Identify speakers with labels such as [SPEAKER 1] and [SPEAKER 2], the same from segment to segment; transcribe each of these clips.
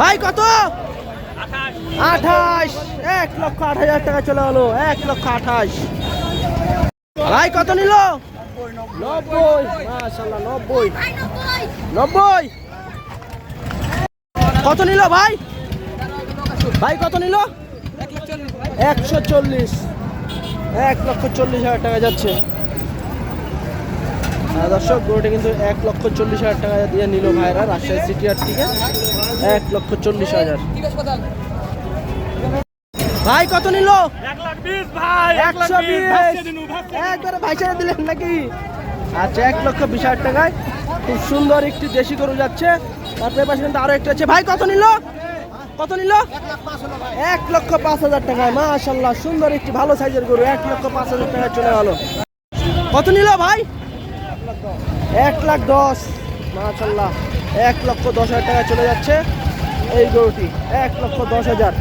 [SPEAKER 1] ভাই, কত? আঠাশ। এক লক্ষ আট হাজার টাকা চলে গেলো। এক লক্ষ আঠাশ। ভাই, কত নিল? নব্বই। নব্বই। নব্বই? কত নিল ভাই? ভাই, কত নিল? একশো চল্লিশ। এক লক্ষ চল্লিশ হাজার টাকা যাচ্ছে। দর্শক গরুটা কিন্তু এক লক্ষ চল্লিশ হাজার টাকা দিয়ে নিল ভাইরা রাজশাহী সিটি হাট থেকে। এক লক্ষ চল্লিশ হাজার। ভাই কত নিল?
[SPEAKER 2] ভাই
[SPEAKER 1] একশো ভাইসারা দিলেন নাকি? আচ্ছা এক লক্ষ বিশ হাজার টাকায় খুব সুন্দর একটি দেশি গরু যাচ্ছে। তারপরে পাশে কিন্তু আরও একটা আছে। ভাই কত নিল? কত নিল? এক লক্ষ পাঁচ হাজার টাকায়। মাশাল্লাহ সুন্দর একটি ভালো সাইজের গরু। এক লক্ষ পাঁচ হাজার টাকায় চলে গেল। কত নিল ভাই? এক লাখ দশ। মাশাল্লাহ এক লক্ষ দশ হাজার টাকা চলে যাচ্ছে এই গরুটি। এক লক্ষ দশ হাজার।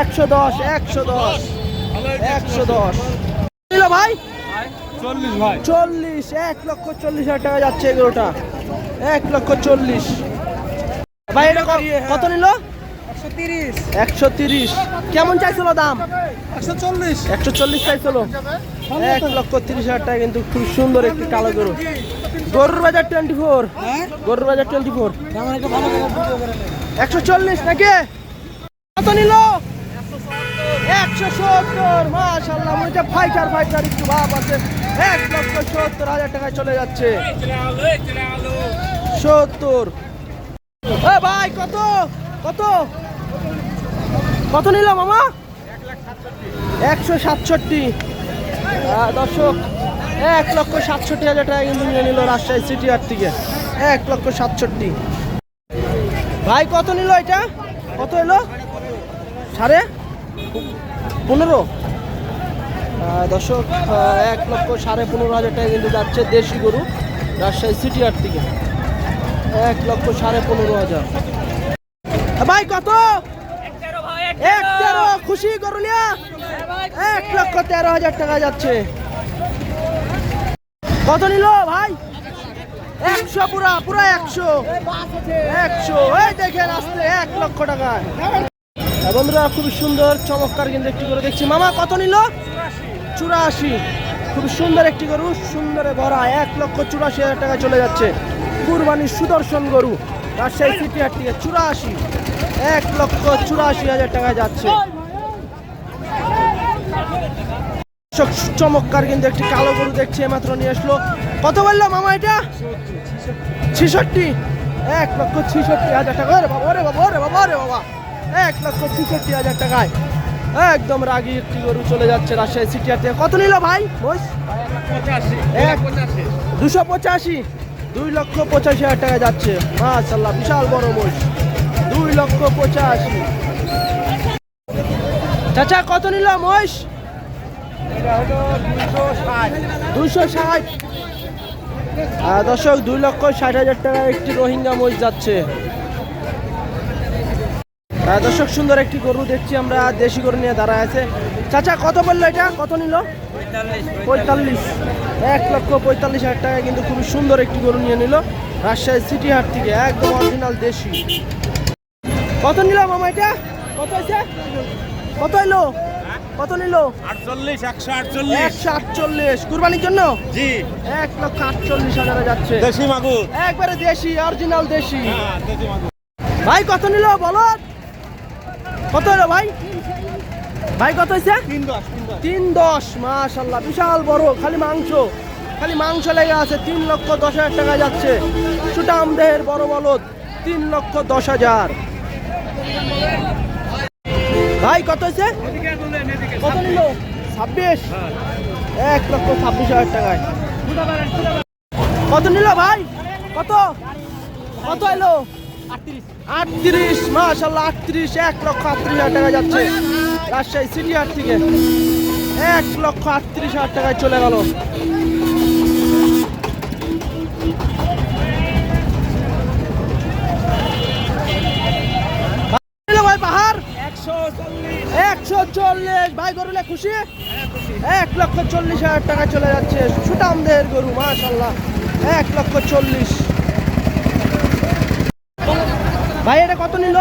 [SPEAKER 1] একশো দশ একশো দশ একশো দশ। নিল ভাই?
[SPEAKER 2] চল্লিশ
[SPEAKER 1] এক লক্ষ চল্লিশ হাজার টাকা যাচ্ছে এগুলোটা এক লক্ষ চল্লিশ। ভাই এটা কত নিল?
[SPEAKER 2] একশো তিরিশ।
[SPEAKER 1] একশো তিরিশ। কেমন চাইছিল দাম?
[SPEAKER 2] একশো চল্লিশ।
[SPEAKER 1] একশো চল্লিশ চাইছিল? এক লক্ষ তিরিশ হাজার টাকা কিন্তু খুব সুন্দর একটি কালো গরু। গরুর বাজার টোয়েন্টি ফোর। গরুর বাজার টোয়েন্টি ফোর। একশো চল্লিশ নাকি? কত নিল? একশো সত্তর। মাশাল্লাহ মনে হচ্ছে ফাইটার ফাইটার একটু ভাব আছে। এক লক্ষ সত্তর হাজার টাকায় চলে যাচ্ছে। সত্তর। ভাই কত? কত? কত নিল মামা? একশো সাতষট্টি। দর্শক, এক লক্ষ সাতষট্টি হাজার টাকা কিন্তু নিয়ে নিল রাজশাহী সিটি হাট থেকে। এক লক্ষ সাতষট্টি। ভাই, কত নিল এটা? কত এলো? সাড়ে পনেরো। দর্শক এক লক্ষ সাড়ে পনেরো হাজার টাকা কিন্তু যাচ্ছে দেশি গরু রাজশাহী সিটি হাট থেকে। এক লক্ষ সাড়ে পনেরো হাজার। ভাই, কত? এক তেরো, খুশি করলিয়া এক লক্ষ তেরো হাজার টাকা যাচ্ছে। কত নিল ভাই? একশো পুরা পুরা একশো। একশো। এই দেখেন আসতে এক লক্ষ টাকায় আর বন্ধুরা, খুব সুন্দর, চমৎকার কিন্তু একটি গরু দেখছি। মামা, কত নিল? চুরাশি। খুব সুন্দর একটি গরু, সুন্দরে ভরা। এক লক্ষ চুরাশি হাজার টাকা চলে যাচ্ছে। কুরবানির সুদর্শন গরু, রাজশাহী সিটি হাট চুরাশি। এক লক্ষ চুরাশি হাজার টাকা যাচ্ছে। চমৎকার কিন্তু একটি কালো গরু দেখছি মাত্র নিয়ে আসলো। কত বলল মামা এটা? ছিষট্টি। এক লক্ষ ছিষট্টি হাজার টাকা। ওরে বাবা ওরে বাবা ওরে বাবা ওরে বাবা। এক লক্ষ ছিষট্টি হাজার টাকায়। একদম রাগি একটি গরু চলে যাচ্ছে রাজশাহী সিটি থেকে। কত নিল ভাই? এক, দুশো পঁচাশি। দুই লক্ষ পঁচাশি হাজার টাকা যাচ্ছে। মাশাল্লাহ বিশাল বড় মোষ দুই লক্ষ পঁচাশি। চাচা কত নিল
[SPEAKER 2] দুশো ষাট।
[SPEAKER 1] দুইশো ষাট। দর্শক দুই লক্ষ ষাট হাজার টাকা একটি রোহিঙ্গা মোষ যাচ্ছে। দর্শক সুন্দর একটি গরু দেখছি আমরা দেশি গরু নিয়ে দাঁড়ায় আছে। চাচা কত বলল এটা? কত নিল? পঁয়তাল্লিশ এক লক্ষ পঁয়তাল্লিশ হাজার টাকা কিন্তু খুবই সুন্দর একটি গরু নিয়ে নিল রাজশাহী সিটি হাট থেকে একদম অরিজিনাল দেশি। কত নিল মামা এটা? কত আছে কত এলো কত নিল?
[SPEAKER 2] আটচল্লিশ একশো আটচল্লিশ।
[SPEAKER 1] একশো আটচল্লিশ। কুরবানির জন্য?
[SPEAKER 2] জি।
[SPEAKER 1] এক লক্ষ আটচল্লিশ হাজারে যাচ্ছে।
[SPEAKER 2] দেশি মাগুর।
[SPEAKER 1] একবারে দেশি অরিজিনাল দেশি।
[SPEAKER 2] হ্যাঁ
[SPEAKER 1] ভাই কত নিল বলো? কত হলো ভাই? ভাই কত হয়েছে?
[SPEAKER 2] তিন দশ
[SPEAKER 1] মাশাল্লাহ বিশাল বড় খালি মাংস। খালি মাংস লেগে আছে তিন লক্ষ দশ হাজার টাকা যাচ্ছে। সুটাম দেহের বড় বলদ তিন লক্ষ দশ হাজার। ভাই, কত হয়েছে? কত নিল? ছাব্বিশ। এক লক্ষ ছাব্বিশ হাজার টাকায়। কত নিল ভাই? কত? কত এলো? আটত্রিশ। মাশাল্লাহ আটত্রিশ, এক লক্ষ আটত্রিশ হাজার টাকা যাচ্ছে রাজশাহী সিটি থেকে। এক লক্ষ আটত্রিশ হাজার টাকায় চলে গেল।
[SPEAKER 2] একশো চল্লিশ।
[SPEAKER 1] ভাই গরুলে খুশি? এক লক্ষ চল্লিশ হাজার টাকা চলে যাচ্ছে। সুটাম দেহের গরু মাশাল্লাহ এক লক্ষ চল্লিশ। ভাই এটা কত নিল?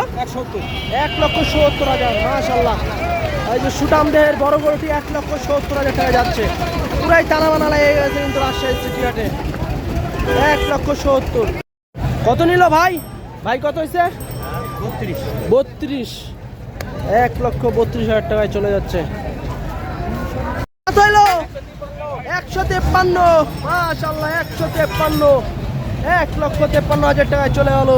[SPEAKER 2] এক
[SPEAKER 1] লক্ষ সত্তর হাজার মাশাল্লাহ এই যে সুটাম দেহের বড় গরুটি এক লক্ষ সত্তর হাজার টাকা যাচ্ছে। পুরাই টানা বানা লেগে গেছে কিন্তু রাজশাহী সিটি হাটে। এক লক্ষ সত্তর। কত নিল ভাই? ভাই কত হয়েছে
[SPEAKER 2] বত্রিশ।
[SPEAKER 1] বত্রিশ। এক লক্ষ বত্রিশ হাজার টাকায় চলে যাচ্ছে। একশো তেপ্পান্ন। মাশাল্লাহ একশো তেপ্পান্ন। এক লক্ষ তেপ্পান্ন হাজার টাকায় চলে গেল।